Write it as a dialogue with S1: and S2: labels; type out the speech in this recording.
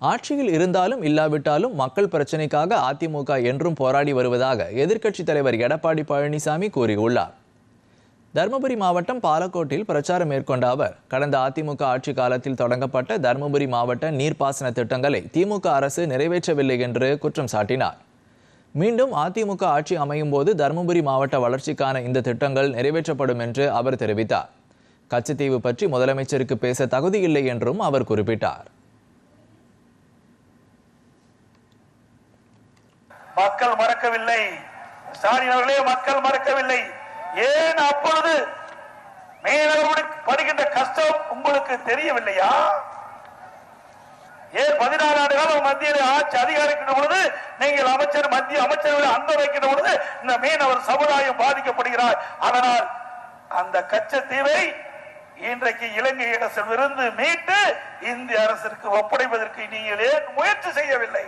S1: ஆட்சியில் இருந்தாலும் இல்லாவிட்டாலும் மக்கள் பிரச்சினைக்காக அதிமுக என்றும் போராடி வருவதாக எதிர்க்கட்சித் தலைவர் எடப்பாடி பழனிசாமி கூறியுள்ளார். தருமபுரி மாவட்டம் பாலக்கோட்டில் பிரச்சாரம் மேற்கொண்ட அவர் கடந்த அதிமுக ஆட்சி காலத்தில் தொடங்கப்பட்ட தருமபுரி மாவட்ட நீர்ப்பாசன திட்டங்களை திமுக அரசு நிறைவேற்றவில்லை என்று குற்றம் சாட்டினார். மீண்டும் அதிமுக ஆட்சி அமையும் போது தருமபுரி மாவட்ட வளர்ச்சிக்கான இந்த திட்டங்கள் நிறைவேற்றப்படும் என்று அவர் தெரிவித்தார். கச்சத்தீவு பற்றி முதலமைச்சருக்கு பேச தகுதியில்லை என்றும் அவர் குறிப்பிட்டார்.
S2: மக்கள் மறக்கவில்லை. ஸ்டாலின் அவர்களே மக்கள் மறக்கவில்லை. ஏன் அப்பொழுது மீனவர்களுக்கு படுகின்ற கஷ்டம் உங்களுக்கு தெரியவில்லையா? ஏன் பதினாறு ஆண்டு காலம் மத்தியில் ஆட்சி அதிகாரிக்கின்ற பொழுது நீங்கள் அமைச்சர் மத்திய அமைச்சர்களை அந்த வைக்கின்ற பொழுது இந்த மீனவர் சமுதாயம் பாதிக்கப்படுகிறார். அதனால் அந்த கச்சத்தீவை இன்றைக்கு இலங்கை அரசிடமிருந்து மீட்டு இந்திய அரசிற்கு ஒப்படைப்பதற்கு நீங்கள் ஏன் முயற்சி செய்யவில்லை?